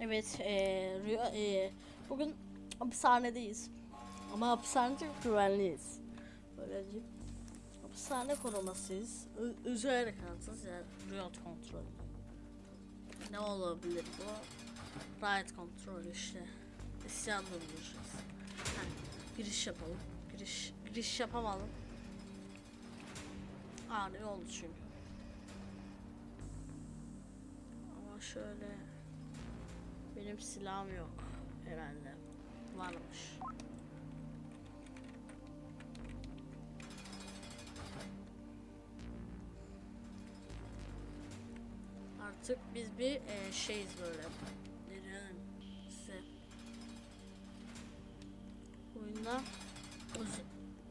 Evet, eee, rüya, eee, bugün hapishanedeyiz. Ama hapishanede çok güvenliyiz. Böylece hapishane korumasıyız. Ö- özel harekatız yani rüya kontrolü. Ne olabilir bu? Riot kontrol işte. İsyan durduracağız. Giriş yapalım. Giriş, giriş yapamadım. Ani oldu çünkü. Ama şöyle benim silahım yok herhalde. Varmış. Artık biz bir e, şeyiz böyle. Diyelim size. Oyunda uz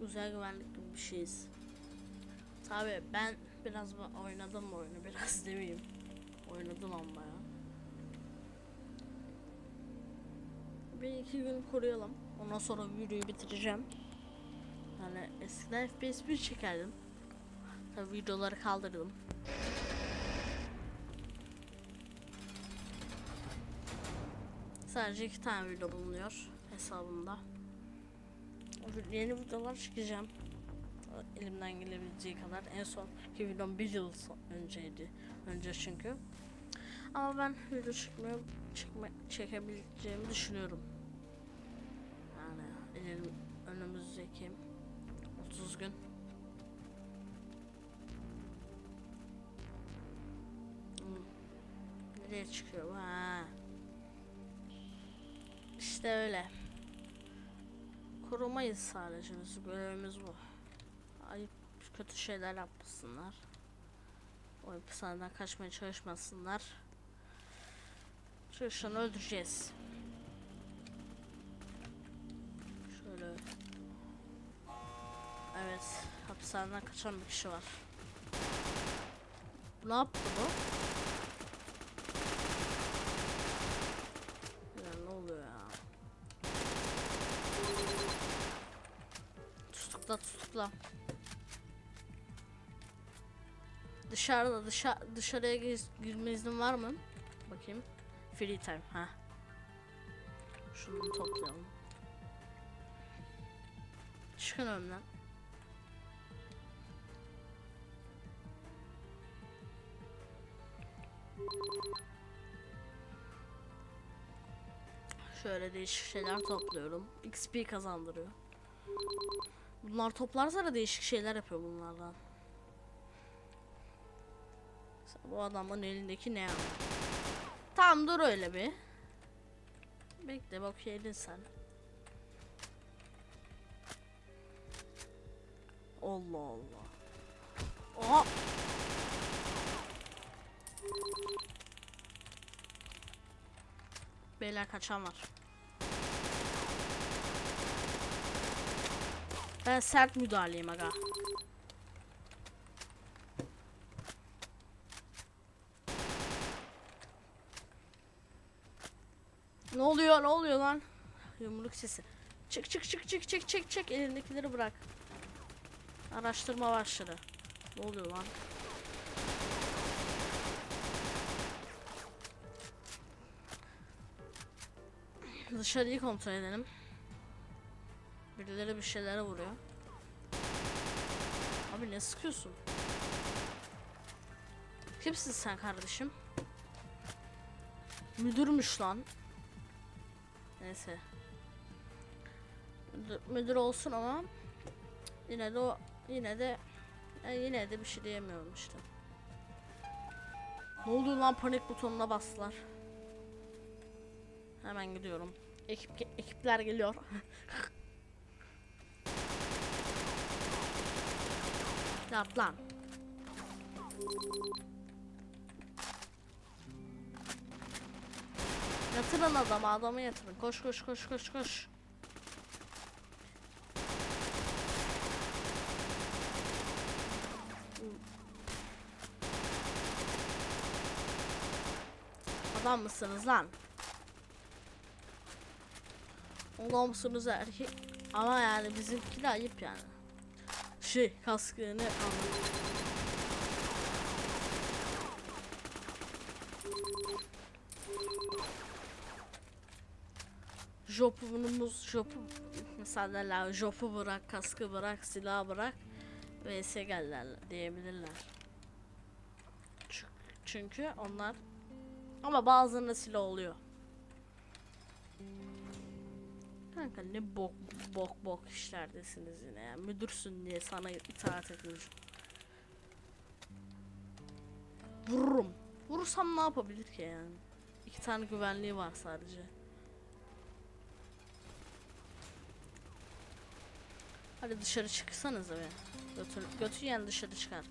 özel güvenlik gibi bir şeyiz. Tabi ben biraz oynadım oyunu biraz demeyeyim. Oynadım ama ya. Bir iki gün koruyalım. Ondan sonra videoyu bitireceğim. Yani eskiden FPS 1 çekerdim. Tabi videoları kaldırdım. Sadece iki tane video bulunuyor hesabımda. Yeni videolar çıkacağım. Elimden gelebileceği kadar. En son ki videom bir yıl önceydi. Önce çünkü. Ama ben video çıkmıyor, çıkma, çekebileceğimi düşünüyorum. Yani ilerim, önümüzdeki 30 gün. Hmm. Nereye çıkıyor? Ha. İşte öyle. Korumayız sadece. Bizim görevimiz bu. Ayıp kötü şeyler yapmasınlar. O hapishaneden kaçmaya çalışmasınlar. Çalışanı öldüreceğiz. Şöyle. Evet. Hapishaneden kaçan bir kişi var. Ne yaptı bu? Tutukla tutukla. Dışarıda dışa dışarıya gir- girme iznin var mı? Bakayım. Free time ha. Şunu toplayalım. Çıkın önümden. Şöyle değişik şeyler topluyorum. XP kazandırıyor. Bunlar toplarsa da değişik şeyler yapıyor bunlardan. Mesela bu adamın elindeki ne ya? Tamam dur öyle bir. Bekle bak yedin sen. Allah Allah. Oha. Beyler kaçan var. Ben sert müdahaleyim aga. Ne oluyor ne oluyor lan? Yumruk sesi. Çık çık çık çık çık çık çık elindekileri bırak. Araştırma başladı. Ne oluyor lan? Dışarıyı kontrol edelim. Birileri bir şeylere vuruyor. Abi ne sıkıyorsun? Kimsin sen kardeşim? Müdürmüş lan. Neyse. Müdür, müdür olsun ama yine de o yine de e, yine de bir şey diyemiyorum işte. Ne oluyor lan panik butonuna bastılar. Hemen gidiyorum. Ekip ekipler geliyor. Yap lan. Yatırın adamı, adamı yatırın. Koş koş koş koş koş. Adam mısınız lan? Adam mısınız erkek? Ama yani bizimki de ayıp yani. Şey kaskını anladım. Jopumuz, jopu mesela derler jopu bırak, kaskı bırak, silah bırak vs gelirler diyebilirler. Çü- Çünkü onlar ama bazılarında silah oluyor. Kanka ne bok bok bok işlerdesiniz yine ya. Müdürsün diye sana itaat ediyorum. Vururum. Vurursam ne yapabilir ki yani? İki tane güvenliği var sadece. Hadi dışarı çıksanız be. Götür, götür yani dışarı çıkar.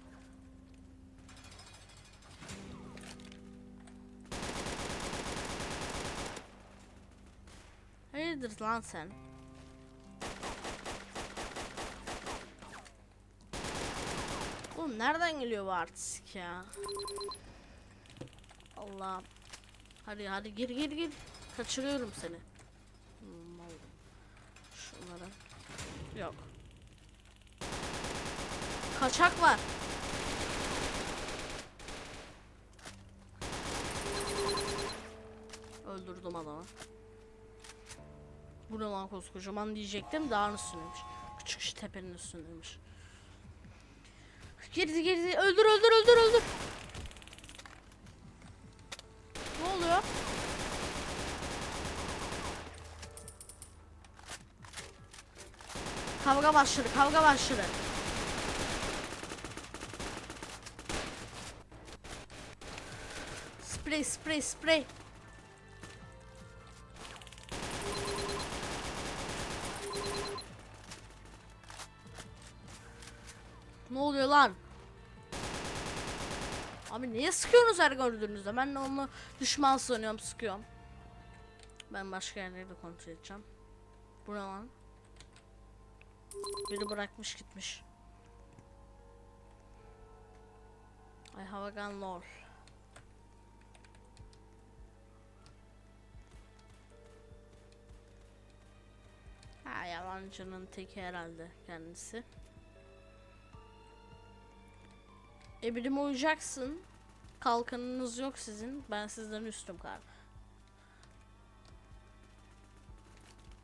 Hayırdır lan sen? Oğlum nereden geliyor bu artistik ya? Allah. Hadi hadi gir gir gir. Kaçırıyorum seni. Hmm, aldım. Şunları. Yok. Kaçak var. Öldürdüm adamı. Bu ne lan koskocaman diyecektim dağın üstündeymiş. Küçük şu tepenin üstündeymiş. Girdi girdi öldür öldür öldür öldür. Ne oluyor? Kavga başladı kavga başladı. Sprey sprey sprey. Ne oluyor lan? Abi niye sıkıyorsunuz her gördüğünüzde? Ben de onu düşman sanıyorum sıkıyorum. Ben başka yerleri de kontrol edeceğim. Bu ne lan? Biri bırakmış gitmiş. I have a gun lol. Ha yalancının teki herhalde kendisi. Emrime uyacaksın. Kalkanınız yok sizin. Ben sizden üstüm kar.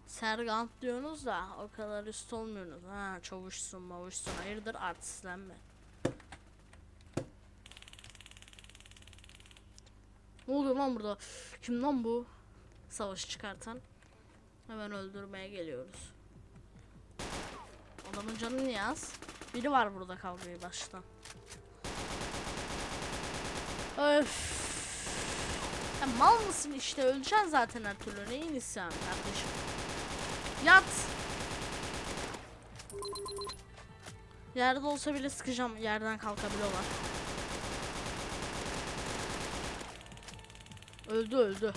Sergant diyorsunuz da o kadar üst olmuyorsunuz. Ha çavuşsun mavuşsun. Hayırdır artistlenme. Ne oluyor lan burada? Kim lan bu? Savaşı çıkartan. Hemen öldürmeye geliyoruz. Adamın canı niye az? Biri var burada kavgayı baştan. Öf. Ya mal mısın işte öleceksin zaten her türlü neyin isyan kardeşim. Yat. Yerde olsa bile sıkacağım yerden kalkabiliyorlar. Öldü öldü.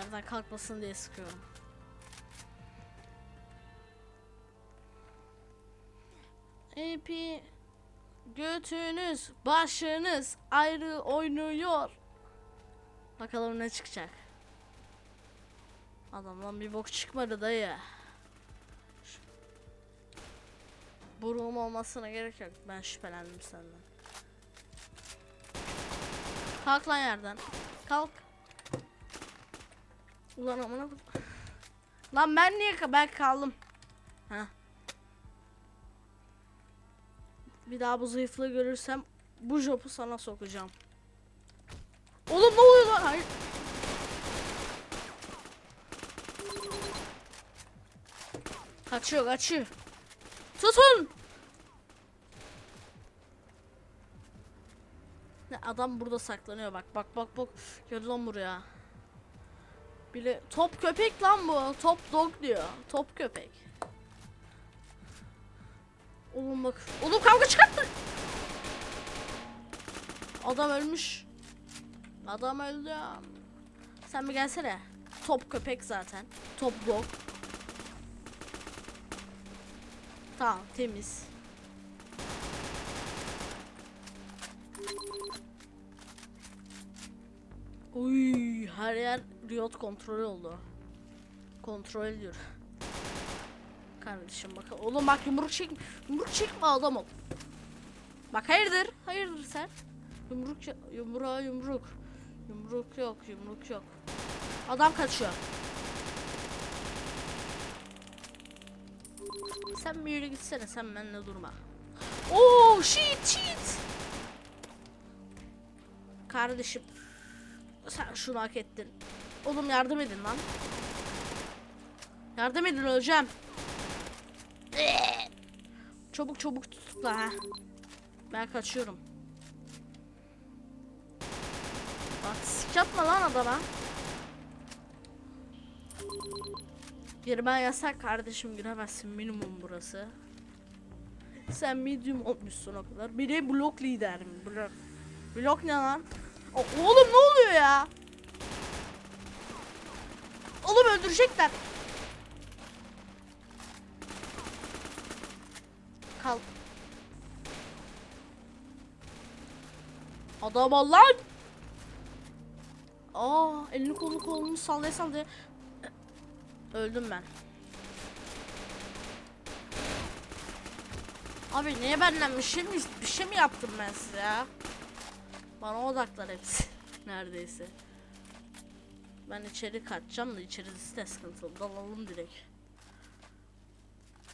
Yerden kalkmasın diye sıkıyorum. AP götünüz başınız ayrı oynuyor. Bakalım ne çıkacak. Adamdan bir bok çıkmadı dayı. Burun olmasına gerek yok. Ben şüphelendim senden. Kalk lan yerden. Kalk. Ulan amına Lan ben niye ben kaldım. Ha. Bir daha bu zayıflığı görürsem bu jopu sana sokacağım. Oğlum ne oluyor lan? Hayır. Kaçıyor kaçıyor. Tutun. Ne adam burada saklanıyor bak bak bak bak. Gel lan buraya. Bile top köpek lan bu. Top dog diyor. Top köpek. Oğlum bak. Oğlum kavga çıkarttı. Adam ölmüş. Adam öldü. Sen bir gelsene. Top köpek zaten. Top dog. Tamam temiz. Her yer Riot kontrolü oldu. Kontrol ediyor. Kardeşim bak oğlum bak yumruk çek yumruk çekme adam ol. Bak hayırdır? Hayırdır sen? Yumruk yumruğa yumruk. Yumruk yok, yumruk yok. Adam kaçıyor. Sen bir yere gitsene, sen benimle durma. Oo, shit, shit. Kardeşim, sen şunu hak ettin. Oğlum yardım edin lan. Yardım edin öleceğim. Çabuk çabuk tutukla ha. Ben kaçıyorum. Bak sik yapma lan adama. Girmen yasak kardeşim giremezsin minimum burası. Sen medium olmuşsun o kadar. Bir de blok lider mi? Blok. Blok ne lan? O- oğlum ne oluyor ya? Oğlum öldürecekler. Kal. Adam ol lan. Aa, elini kolunu kolunu sallaya sallaya. Öldüm ben. Abi niye benden bir şey mi bir şey mi yaptım ben size ya? Bana odaklar hepsi neredeyse. Ben içeri kaçacağım da içerisi de sıkıntılı. Dalalım direkt.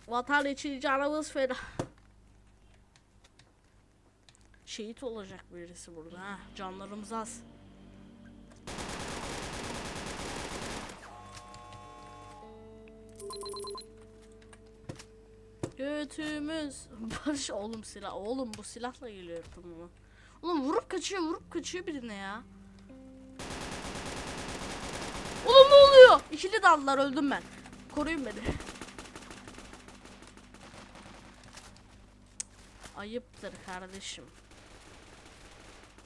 Vatan için canımız feda. Şehit olacak birisi burada ha. Canlarımız az. Götümüz barış oğlum silah oğlum bu silahla geliyor tamam Oğlum vurup kaçıyor vurup kaçıyor birine ya. Oğlum ne oluyor? İkili daldılar öldüm ben. Koruyun beni. Ayıptır kardeşim.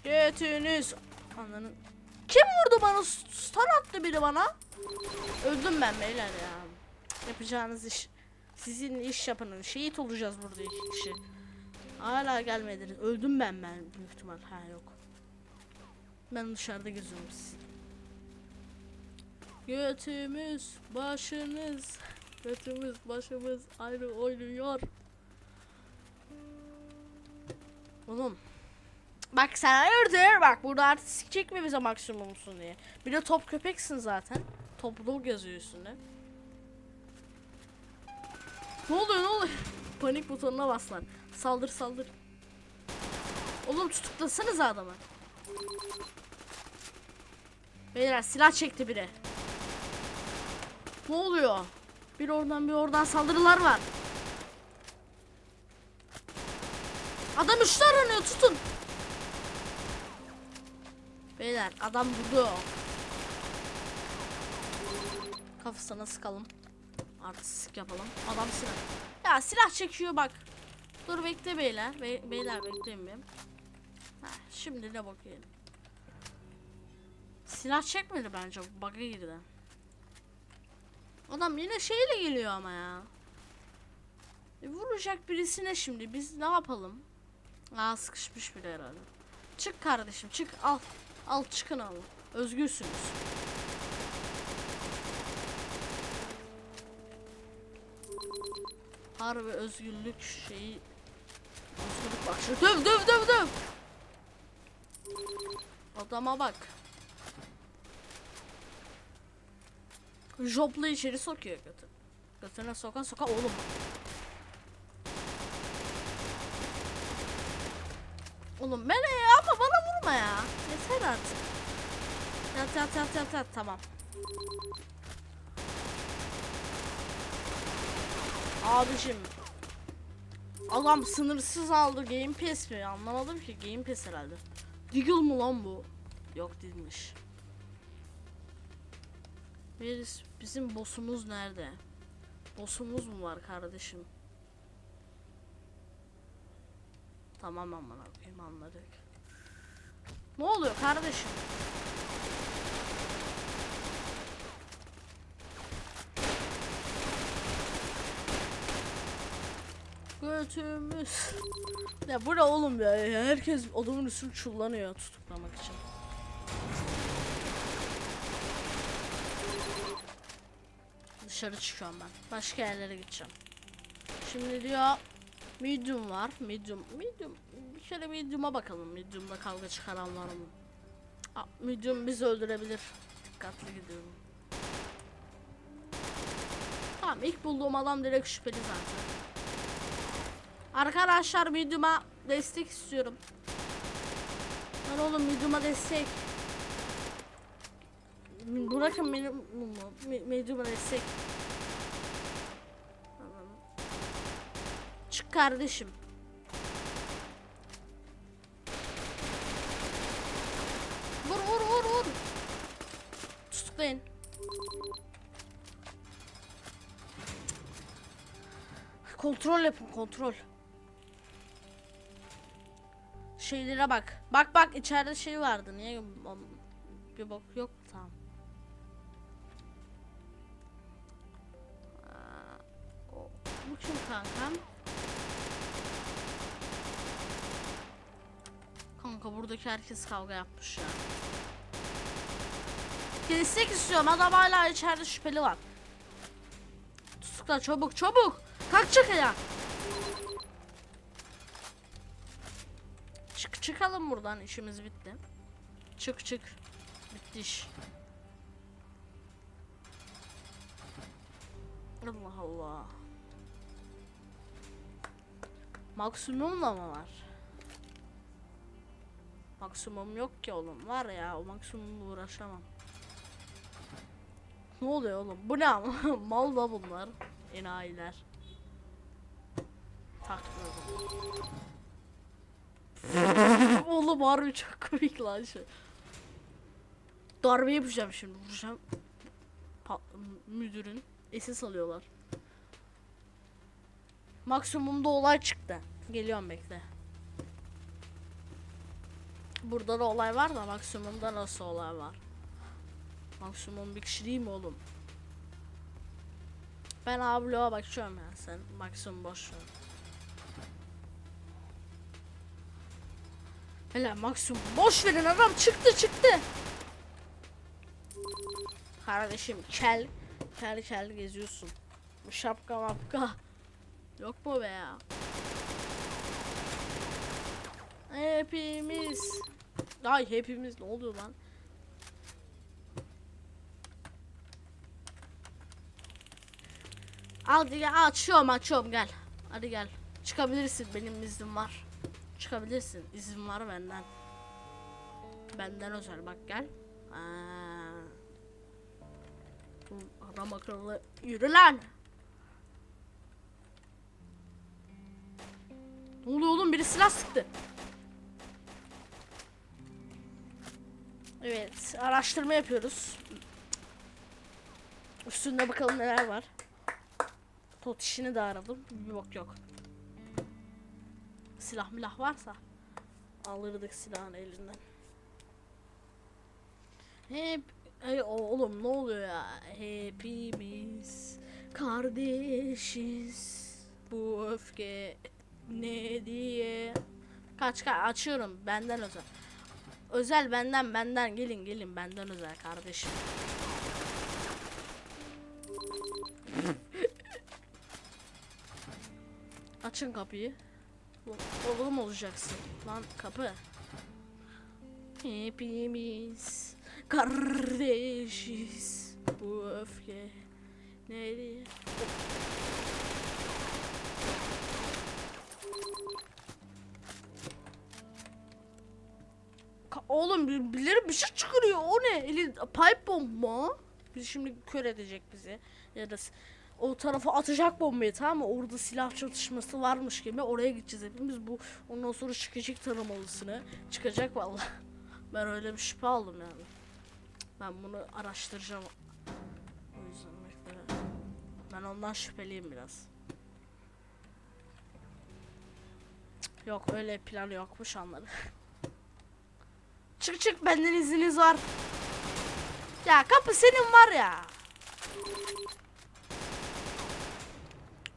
Götünüz. Ananın. Kim vurdu bana? Stun attı biri bana. Öldüm ben beyler ya. Yapacağınız iş. Sizin iş yapının. Şehit olacağız burada iki kişi. Hala gelmediniz. Öldüm ben ben büyük ihtimal. Ha yok. Ben dışarıda geziyorum siz. Götümüz, başınız, götümüz, başımız ayrı oynuyor. Oğlum. Bak sen hayırdır bak burada artistik çekme bize maksimumsun diye. Bir de top köpeksin zaten. Toplu geziyor üstünde. Ne oluyor ne oluyor? Panik butonuna bas lan. Saldır saldır. Oğlum tutuklasanız adamı. Beyler silah çekti biri. Ne oluyor? Bir oradan bir oradan saldırılar var. Adam üçlü aranıyor tutun. Beyler adam vurdu. Kafasına sıkalım. Artistik yapalım. Adam silah. Ya silah çekiyor bak. Dur bekle beyler. Be- beyler bekleyin. Ha, şimdi de bakayım. Silah çekmedi bence. Bug'a girdi. Adam yine şeyle geliyor ama ya. E, vuracak birisine şimdi. Biz ne yapalım? Aa sıkışmış bile herhalde. Çık kardeşim çık al. Al çıkın al. Özgürsünüz. Harbi özgürlük şeyi. Özgürlük bak şu döv döv döv döv. Adama bak. Jopla içeri sokuyor götü. Götüne soka soka oğlum. Oğlum ben ya ama bana vurma ya. Yeter artık. Yat yat yat yat yat tamam. Abicim. Adam sınırsız aldı Game Pass mi? Anlamadım ki Game Pass herhalde. Deagle mu lan bu? Yok değilmiş. Biz, bizim boss'umuz nerede? Boss'umuz mu var kardeşim? Tamam aman koyayım anladık. Ne oluyor kardeşim? Götümüz. Ya bu ne oğlum ya? ya? Herkes adamın üstünü çullanıyor tutuklamak için. Dışarı çıkıyorum ben. Başka yerlere gideceğim. Şimdi diyor Medium var. Medium. Medium. Bir kere medium'a bakalım. Medium'da kavga çıkaran var mı? Aa, medium bizi öldürebilir. Dikkatli gidiyorum. Tamam ilk bulduğum adam direkt şüpheli zaten. Arkadaşlar medium'a destek istiyorum. Lan oğlum medium'a destek. Bırakın benim medium'a destek. Çık kardeşim. Vur vur vur vur. Tutuklayın. Kontrol yapın kontrol. Şeylere bak. Bak bak içeride şey vardı. Niye bir bak yok tamam. Bu kim kankam? Kanka buradaki herkes kavga yapmış ya. Destek istiyorum. Adam hala içeride şüpheli var. Tutukla çabuk çabuk. Kalk çık ya. Çıkalım buradan işimiz bitti. Çık çık. Bitti iş. Allah Allah. Maksimum da mı var? Maksimum yok ki oğlum. Var ya o maksimumla uğraşamam. Ne oluyor oğlum? Bu ne ama? Mal da bunlar. Enayiler. Takladım. Oğlum harbi çok komik lan şu. Darbe yapacağım şimdi. Vuracağım. Pa- müdürün. Esis alıyorlar. Maksimumda olay çıktı. Geliyorum bekle. Burada da olay var da maksimumda nasıl olay var? Maksimum bir kişi değil mi oğlum? Ben abloğa bakıyorum ya sen maksimum boş. Hele maksimum boş verin adam çıktı çıktı. Kardeşim kel kel kel geziyorsun. Bu şapka mapka. Yok mu be ya? Hepimiz. Ay hepimiz ne oluyor lan? Al gel açıyorum açıyorum gel. Hadi gel. Çıkabilirsin benim iznim var. Çıkabilirsin. İzin var benden. Benden özel bak gel. Aa. Adam akıllı yürü lan. Ne oluyor oğlum biri silah sıktı. Evet araştırma yapıyoruz. Üstünde bakalım neler var. Tot işini de aradım. Bir bok yok. Silah milah varsa alırdık silahın elinden. Hep Ey oğlum ne oluyor ya? Hepimiz kardeşiz. Bu öfke ne diye. Kaç kaç açıyorum benden özel. Özel benden benden gelin gelin benden özel kardeşim. Açın kapıyı. Oğlum olacaksın. Lan kapı. Hepimiz kardeşiz. Bu öfke? Ka- Oğlum bir- birileri bir şey çıkarıyor. O ne? Eli pipe bomba. Bizi şimdi kör edecek bizi. Ya da s- o tarafa atacak bombayı tamam mı? Orada silah çatışması varmış gibi oraya gideceğiz hepimiz. Bu ondan sonra çıkacak taramalısını. Çıkacak vallahi. Ben öyle bir şüphe aldım yani. Ben bunu araştıracağım. O yüzden bekle. Ben ondan şüpheliyim biraz. Yok öyle plan yokmuş anladım. çık çık benden izniniz var. Ya kapı senin var ya.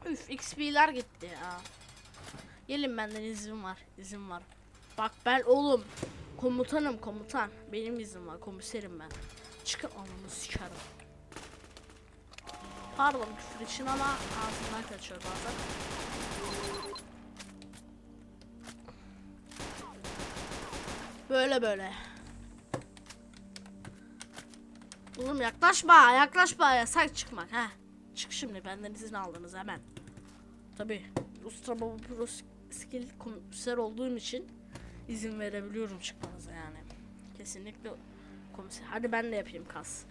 Üf XP'ler gitti ya. Gelin benden izin var. izin var. Bak ben oğlum. Komutanım komutan. Benim izin var. Komiserim ben. Çıkın anamı sikerim. Pardon küfür için ama ağzımdan kaçıyor bazen. Böyle böyle. Oğlum yaklaşma, yaklaşma, yasak çıkmak ha. Çık şimdi benden izin aldınız hemen. Tabi Usta Baba Pro Skill komiser olduğum için izin verebiliyorum çıkmanıza yani. Kesinlikle komiser. Hadi ben de yapayım kas.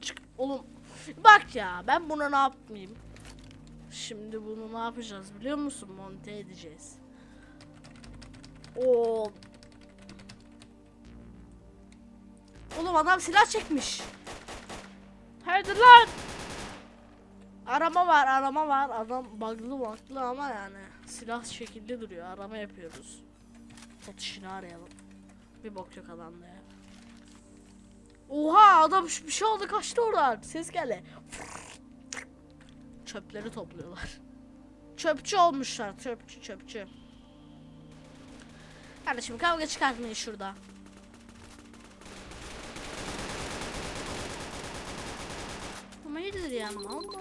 Çık oğlum. Bak ya ben buna ne yapmayayım? Şimdi bunu ne yapacağız biliyor musun? Monte edeceğiz. Oo. Oğlum adam silah çekmiş. Hadi lan. Arama var, arama var. Adam bug'lı bug'lı ama yani silah şekilde duruyor. Arama yapıyoruz. Satışını arayalım. Bir bok yok adamda ya. Oha adam bir şey oldu kaçtı oradan. Ses geldi. Çöpleri topluyorlar. Çöpçü olmuşlar. Çöpçü çöpçü. Kardeşim kavga çıkartmayın şurada. İyidir yani. Allah.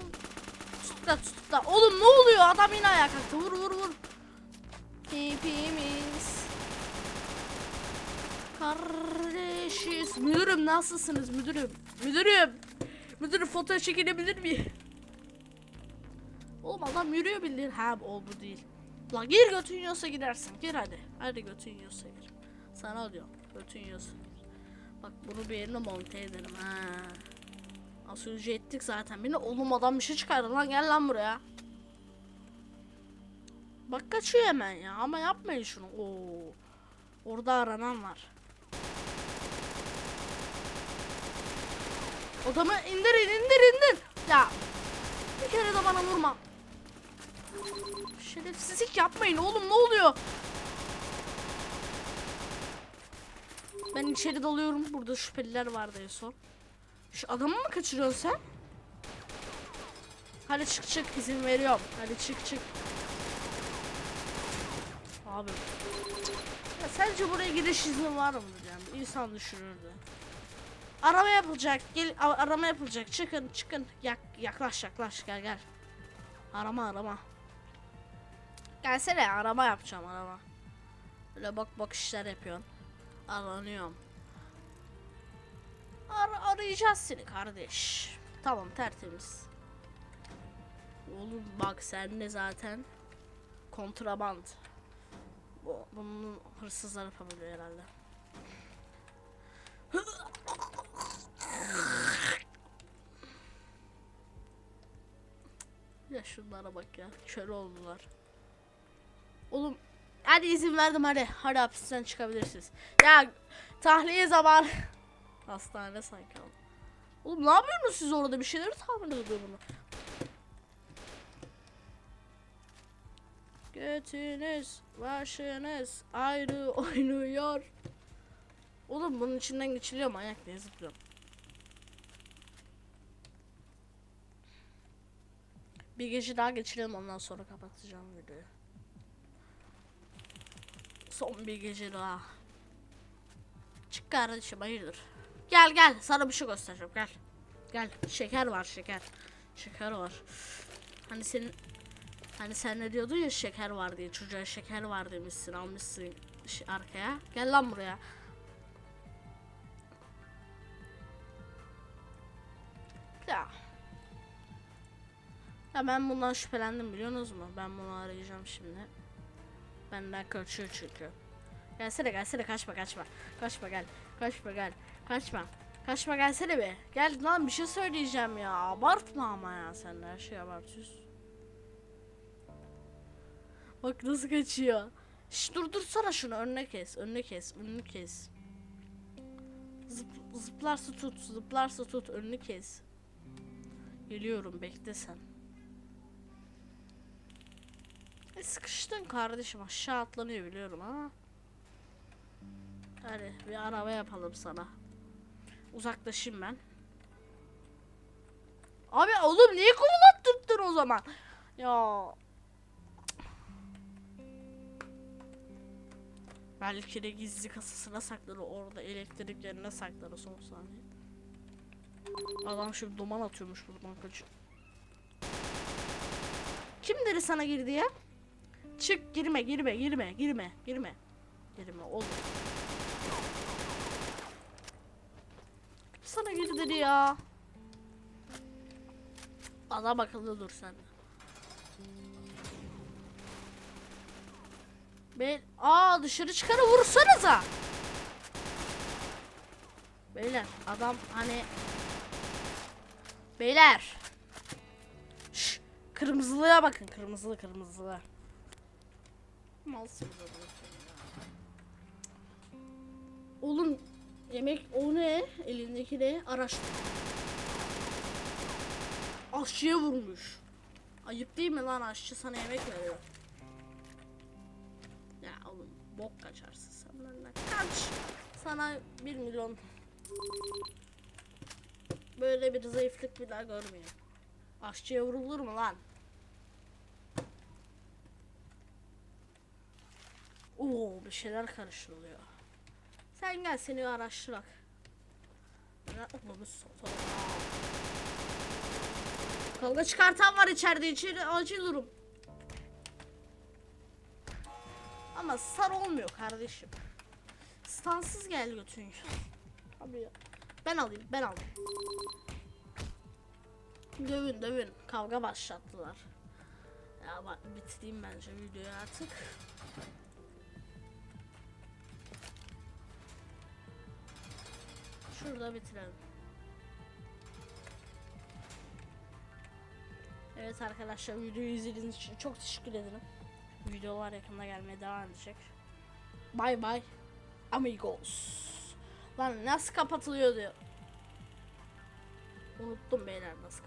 Tut da tut da. Oğlum ne oluyor? Adam yine ayağa kalktı. Vur vur vur. Hepimiz kardeşiz. Müdürüm nasılsınız müdürüm? Müdürüm. Müdürüm foto çekilebilir miyim? Oğlum adam yürüyor bildiğin. Ha o bu değil. La gir götün yiyorsa gidersin. Gir hadi. Hadi götün yiyorsa gir. Sana diyorum. Götün yiyorsa. Bak bunu bir yerine monte ederim ha. Önce ettik zaten. Beni oğlum adam bir şey çıkardı lan gel lan buraya. Bak kaçıyor hemen ya ama yapmayın şunu. Oo. Orada aranan var. Adamı indirin indir indir. Ya bir kere de bana vurma. Şerefsizlik yapmayın oğlum ne oluyor? Ben içeri dalıyorum. Burada şüpheliler vardı en son. Şu adamı mı kaçırıyorsun sen? Hadi çık çık izin veriyorum. Hadi çık çık. Abi. Ya sence buraya giriş izni var mıdır yani? İnsan düşünürdü. Arama yapılacak. Gel arama yapılacak. Çıkın çıkın. Yak, yaklaş yaklaş gel gel. Arama arama. Gelsene arama yapacağım arama. Böyle bak bak işler yapıyorsun. Aranıyorum. Ar arayacağız seni kardeş. Tamam tertemiz. Oğlum bak sen de zaten kontraband. Bu, bunu hırsızlar yapabiliyor herhalde. Ya şunlara bak ya. Kör oldular. Oğlum hadi izin verdim hadi. Hadi hapisten çıkabilirsiniz. Ya tahliye zamanı. Hastane sanki ama. Oğlum ne yapıyorsunuz siz orada? Bir şeyleri tahmin ediyor bunu. Götünüz, başınız ayrı oynuyor. Oğlum bunun içinden geçiliyor manyak diye zıplıyorum. Bir gece daha geçirelim ondan sonra kapatacağım videoyu. Son bir gece daha. Çık kardeşim hayırdır. Gel gel sana bir şey göstereceğim gel. Gel şeker var şeker. Şeker var. Hani senin hani sen ne diyordun ya şeker var diye çocuğa şeker var demişsin almışsın ş- arkaya. Gel lan buraya. Ya. Ya ben bundan şüphelendim biliyorsunuz mu? Ben bunu arayacağım şimdi. Benden kaçıyor çünkü. Gelsene gelsene kaçma kaçma. Kaçma gel. Kaçma gel. Kaçma. Kaçma gelsene be. Gel lan bir şey söyleyeceğim ya. Abartma ama ya sen her şeyi abartıyorsun. Bak nasıl kaçıyor. Şş dur dursana şunu önüne kes. Önüne kes. Önünü kes. Zıp, zıplarsa tut. Zıplarsa tut. Önünü kes. Geliyorum bekle sen. E, sıkıştın kardeşim aşağı atlanıyor biliyorum ama. Hadi bir araba yapalım sana. Uzaklaşayım ben. Abi oğlum niye kovalattırdın o zaman? Ya. Belki de gizli kasasına sakları orada elektrik yerine sakları son saniye. Adam şimdi duman atıyormuş buradan kaçıyor. Kim dedi sana girdi ya? Çık girme girme girme girme girme. yerime olur. Sana girdi ya. Adam akıllı dur sen. Ben aa dışarı çıkanı vursanıza. Beyler adam hani Beyler. Şş, kırmızılığa bakın kırmızılı kırmızılı. Malsınız. Oğlum yemek o ne? Elindeki ne? Araç. Aşçıya vurmuş. Ayıp değil mi lan aşçı sana yemek veriyor. Ya oğlum bok kaçarsın sen benden. Kaç. Sana 1 milyon. Böyle bir zayıflık bir daha görmeyeyim. Aşçıya vurulur mu lan? Oo bir şeyler karıştırılıyor. Sen gel seni araştırak. Kavga çıkartan var içeride içeri acil durum. Ama sar olmuyor kardeşim. Stansız gel götün. Abi. Ben alayım ben alayım. Dövün dövün. Kavga başlattılar. Ya bak bitireyim bence videoyu artık. Şurada bitirelim. Evet arkadaşlar videoyu izlediğiniz için çok teşekkür ederim. Videolar yakında gelmeye devam edecek. Bye bye amigos. Lan nasıl kapatılıyor diyor. Unuttum beyler nasıl